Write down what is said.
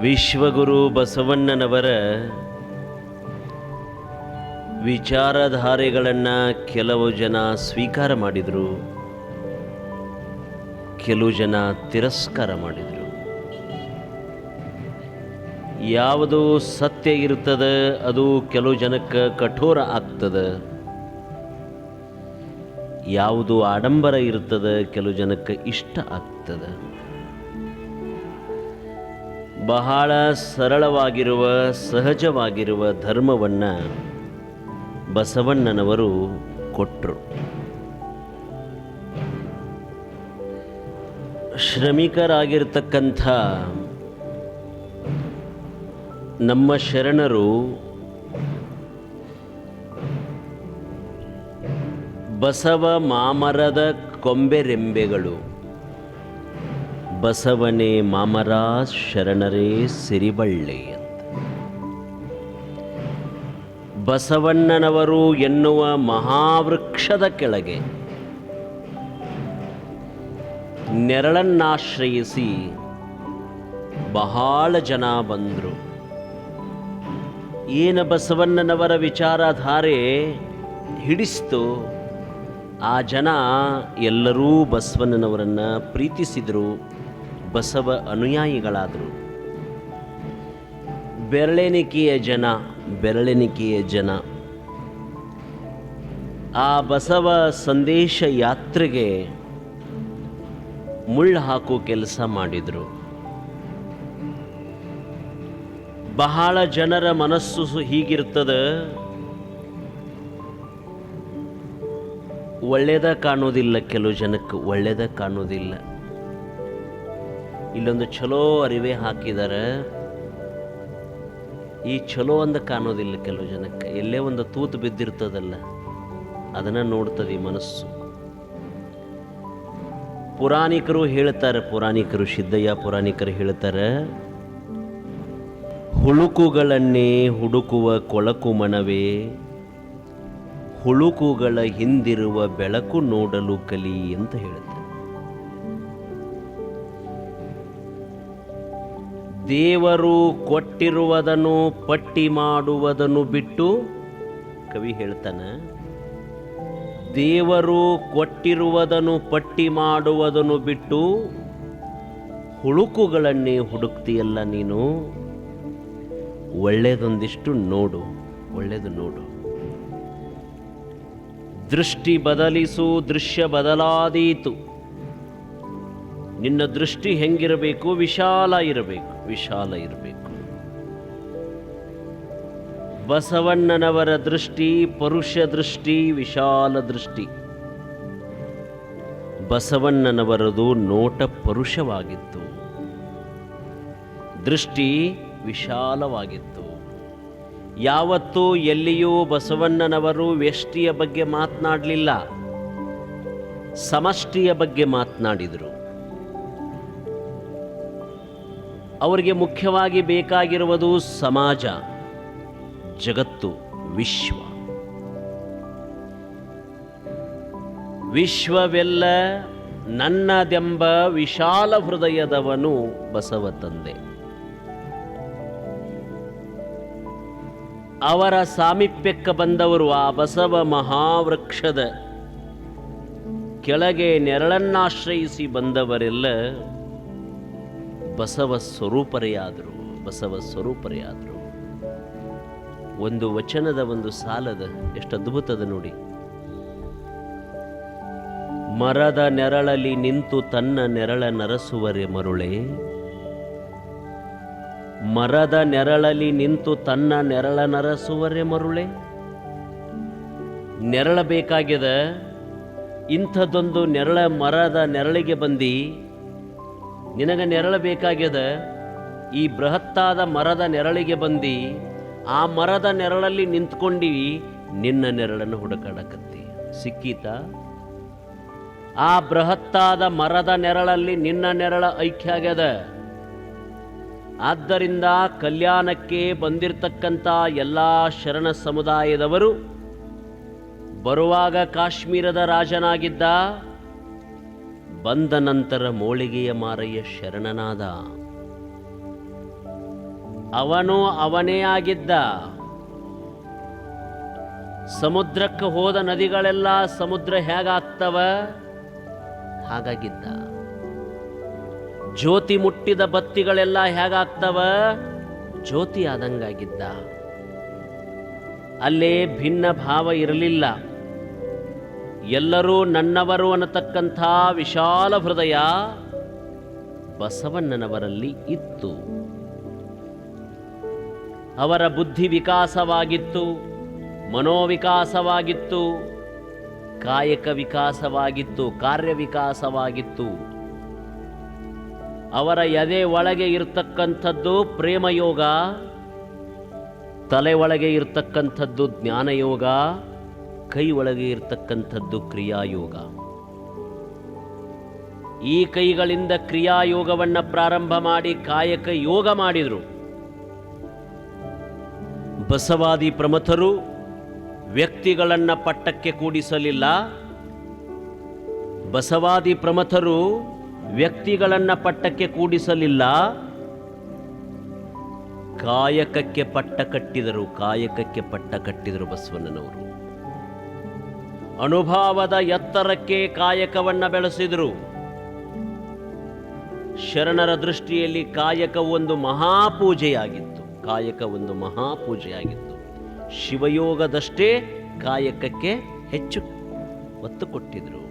ವಿಶ್ವಗುರು ಬಸವಣ್ಣನವರ ವಿಚಾರಧಾರೆಗಳನ್ನು ಕೆಲವು ಜನ ಸ್ವೀಕಾರ ಮಾಡಿದರು, ಕೆಲವು ಜನ ತಿರಸ್ಕಾರ ಮಾಡಿದರು. ಯಾವುದು ಸತ್ಯ ಇರ್ತದೆ ಅದು ಕೆಲವು ಜನಕ್ಕೆ ಕಠೋರ ಆಗ್ತದೆ. ಯಾವುದು ಆಡಂಬರ ಇರ್ತದೆ ಕೆಲವು ಜನಕ್ಕೆ ಇಷ್ಟ ಆಗ್ತದೆ. ಬಹಳ ಸರಳವಾಗಿರುವ ಸಹಜವಾಗಿರುವ ಧರ್ಮವನ್ನು ಬಸವಣ್ಣನವರು ಕೊಟ್ಟರು ಶ್ರಮಿಕರಾಗಿರ್ತಕ್ಕಂಥ ನಮ್ಮ ಶರಣರು ಬಸವ ಮಾಮರದ ಕೊಂಬೆರೆಂಬೆಗಳು ಬಸವನೇ ಮಾಮರ ಶರಣರೇ ಸಿರಿಬಳ್ಳಿ ಅಂತ. ಬಸವಣ್ಣನವರು ಎನ್ನುವ ಮಹಾವೃಕ್ಷದ ಕೆಳಗೆ ನೆರಳನ್ನಾಶ್ರಯಿಸಿ ಬಹಳ ಜನ ಬಂದರು. ಏನ ಬಸವಣ್ಣನವರ ವಿಚಾರಧಾರೆ ಹಿಡಿಸ್ತು, ಆ ಜನ ಎಲ್ಲರೂ ಬಸವಣ್ಣನವರನ್ನು ಪ್ರೀತಿಸಿದರು. ಬಸವ ಅನುಯಾಯಿಗಳಾದರು. ಬೆರಳೆಣಿಕೆಯ ಜನ ಬೆರಳೆಣಿಕೆಯ ಜನ. ಆ ಬಸವ ಸಂದೇಶ ಯಾತ್ರೆಗೆ ಮುಳ್ಳು ಹಾಕೋ ಕೆಲಸ ಮಾಡಿದರು. ಬಹಳ ಜನರ ಮನಸ್ಸು ಹೀಗಿರ್ತದೆ ಒಳ್ಳೆಯದ ಕಾಣೋದಿಲ್ಲ, ಕೆಲವು ಜನಕ್ಕೆ ಒಳ್ಳೆಯದ ಕಾಣೋದಿಲ್ಲ. ಇಲ್ಲೊಂದು ಚಲೋ ಅರಿವೆ ಹಾಕಿದ್ದಾರೆ ಈ ಚಲೋ ಅಂದ ಕಾಣೋದಿಲ್ಲ ಕೆಲವು ಜನಕ್ಕೆ. ಎಲ್ಲೇ ಒಂದು ತೂತು ಬಿದ್ದಿರ್ತದಲ್ಲ, ಅದನ್ನು ನೋಡ್ತದೆ ಈ ಮನಸ್ಸು. ಪುರಾಣಿಕರು ಹೇಳ್ತಾರೆ, ಪುರಾಣಿಕರು, ಸಿದ್ದಯ್ಯ ಪುರಾಣಿಕರು ಹೇಳ್ತಾರೆ, ಹುಳುಕುಗಳನ್ನೇ ಹುಡುಕುವ ಕೊಳಕು ಮನವೇ ಹುಳುಕುಗಳ ಹಿಂದಿರುವ ಬೆಳಕು ನೋಡಲು ಕಲಿ ಅಂತ ಹೇಳುತ್ತೆ ದೇವರು ಕೊಟ್ಟಿರುವುದನ್ನು ಪಟ್ಟಿ ಮಾಡುವುದನ್ನು ಬಿಟ್ಟು ಕವಿ ಹೇಳ್ತಾನೆ, ದೇವರು ಕೊಟ್ಟಿರುವುದನ್ನು ಪಟ್ಟಿ ಮಾಡುವುದನ್ನು ಬಿಟ್ಟು ಹುಳುಕುಗಳನ್ನೇ ಹುಡುಕ್ತಿಯಲ್ಲ ನೀನು? ಒಳ್ಳೆಯದೊಂದಿಷ್ಟು ನೋಡು ಒಳ್ಳೆಯದು ನೋಡು. ದೃಷ್ಟಿ ಬದಲಿಸು, ದೃಶ್ಯ ಬದಲಾದೀತು. ನಿನ್ನ ದೃಷ್ಟಿ ಹೆಂಗಿರಬೇಕು? ವಿಶಾಲ ಇರಬೇಕು. ವಿಶಾಲ ಇರಬೇಕು. ಬಸವಣ್ಣನವರ ದೃಷ್ಟಿ, ಪರುಷ ದೃಷ್ಟಿ, ವಿಶಾಲ ದೃಷ್ಟಿ. ಬಸವಣ್ಣನವರದು ನೋಟ ಪರುಷವಾಗಿತ್ತು. ದೃಷ್ಟಿ ವಿಶಾಲವಾಗಿತ್ತು. ಯಾವತ್ತೂ ಎಲ್ಲಿಯೂ ಬಸವಣ್ಣನವರು ವ್ಯಷ್ಟಿಯ ಬಗ್ಗೆ ಮಾತನಾಡಲಿಲ್ಲ. ಸಮಷ್ಟಿಯ ಬಗ್ಗೆ ಮಾತನಾಡಿದರು. ಅವರಿಗೆ ಮುಖ್ಯವಾಗಿ ಬೇಕಾಗಿರುವುದು ಸಮಾಜ, ಜಗತ್ತು, ವಿಶ್ವ. ವಿಶ್ವವೆಲ್ಲ ನನ್ನದೆಂಬ ವಿಶಾಲ ಹೃದಯದವನು ಬಸವ ತಂದೆ ಅವರ ಸಾಮೀಪ್ಯಕ್ಕೆ ಬಂದವರು ಆ ಬಸವ ಮಹಾವೃಕ್ಷದ ಕೆಳಗೆ ನೆರಳನ್ನಾಶ್ರಯಿಸಿ ಬಂದವರೆಲ್ಲ ಬಸವ ಸ್ವರೂಪರೆಯಾದರು, ಬಸವ ಸ್ವರೂಪರೇ ಆದರು ಒಂದು ವಚನದ ಒಂದು ಸಾಲದ ಎಷ್ಟು ಅದ್ಭುತದ ನೋಡಿ. ಮರದ ನೆರಳಲ್ಲಿ ನಿಂತು ತನ್ನ ನೆರಳ ನರಸುವರೆ ಮರುಳೆ. ಮರದ ನೆರಳಲ್ಲಿ ನಿಂತು ತನ್ನ ನೆರಳ ನರಸುವರೆ ಮರುಳೆ. ನೆರಳ ಬೇಕಾಗ್ಯದ, ಇಂಥದ್ದೊಂದು ನೆರಳ ಮರದ ನೆರಳಿಗೆ ಬಂದು ನಿನಗೆ ನೆರಳು ಬೇಕಾಗ್ಯದ? ಈ ಬೃಹತ್ತಾದ ಮರದ ನೆರಳಿಗೆ ಬಂದು, ಆ ಮರದ ನೆರಳಲ್ಲಿ ನಿಂತ್ಕೊಂಡು ನಿನ್ನ ನೆರಳನ್ನು ಹುಡುಕಾಡಕತ್ತಿ. ಸಿಕ್ಕೀತ? ಆ ಬೃಹತ್ತಾದ ಮರದ ನೆರಳಲ್ಲಿ ನಿನ್ನ ನೆರಳ ಐಕ್ಯ ಆಗ್ಯದ? ಆದ್ದರಿಂದ ಕಲ್ಯಾಣಕ್ಕೆ ಬಂದಿರತಕ್ಕಂಥ ಎಲ್ಲ ಶರಣ ಸಮುದಾಯದವರು, ಬರುವಾಗ ಕಾಶ್ಮೀರದ ರಾಜನಾಗಿದ್ದ ಬಂದ ನಂತರ ಮೋಳಿಗೆಯ ಮಾರಯ್ಯ ಶರಣನಾದ. ಅವನು ಅವನೇ ಆಗಿದ್ದ. ಸಮುದ್ರಕ್ಕೆ ಹೋದ ನದಿಗಳೆಲ್ಲ ಸಮುದ್ರ ಹೇಗಾಗ್ತವ? ಹಾಗಾಗಿದ್ದ. ಜ್ಯೋತಿ ಮುಟ್ಟಿದ ಬತ್ತಿಗಳೆಲ್ಲ ಹೇಗಾಗ್ತವ? ಜ್ಯೋತಿ ಆದಂಗಾಗಿದ್ದ ಅಲ್ಲೇ ಭಿನ್ನ ಭಾವ ಇರಲಿಲ್ಲ. ಎಲ್ಲರೂ ನನ್ನವರು ಅನ್ನತಕ್ಕಂಥ ವಿಶಾಲ ಹೃದಯ ಬಸವಣ್ಣನವರಲ್ಲಿ ಇತ್ತು. ಅವರ ಬುದ್ಧಿ ವಿಕಾಸವಾಗಿತ್ತು, ಮನೋವಿಕಾಸವಾಗಿತ್ತು, ಕಾಯಕ ವಿಕಾಸವಾಗಿತ್ತು, ಕಾರ್ಯ ವಿಕಾಸವಾಗಿತ್ತು. ಅವರ ಎದೆ ಒಳಗೆ ಇರತಕ್ಕಂಥದ್ದು ಪ್ರೇಮಯೋಗ, ತಲೆ ಒಳಗೆ ಇರತಕ್ಕಂಥದ್ದು ಜ್ಞಾನಯೋಗ ಕೈ ಒಳಗೆ ಇರತಕ್ಕಂಥದ್ದು ಕ್ರಿಯಾಯೋಗ. ಈ ಕೈಗಳಿಂದ ಕ್ರಿಯಾಯೋಗವನ್ನು ಪ್ರಾರಂಭ ಮಾಡಿ ಕಾಯಕ ಯೋಗ ಮಾಡಿದರು. ಬಸವಾದಿ ಪ್ರಮಥರು ವ್ಯಕ್ತಿಗಳನ್ನು ಪಟ್ಟಕ್ಕೆ ಕೂಡಿಸಲಿಲ್ಲ. ಬಸವಾದಿ ಪ್ರಮಥರು ವ್ಯಕ್ತಿಗಳನ್ನು ಪಟ್ಟಕ್ಕೆ ಕೂಡಿಸಲಿಲ್ಲ. ಕಾಯಕಕ್ಕೆ ಪಟ್ಟ ಕಟ್ಟಿದರು, ಕಾಯಕಕ್ಕೆ ಪಟ್ಟ ಕಟ್ಟಿದರು ಬಸವಣ್ಣನವರು. ಅನುಭವದ ಎತ್ತರಕ್ಕೆ ಕಾಯಕವನ್ನು ಬೆಳೆಸಿದರು. ಶರಣರ ದೃಷ್ಟಿಯಲ್ಲಿ ಕಾಯಕ ಒಂದು ಮಹಾಪೂಜೆಯಾಗಿತ್ತು. ಕಾಯಕ ಒಂದು ಮಹಾಪೂಜೆಯಾಗಿತ್ತು. ಶಿವಯೋಗದಷ್ಟೇ ಕಾಯಕಕ್ಕೆ ಹೆಚ್ಚು ಒತ್ತು ಕೊಟ್ಟಿದ್ರು.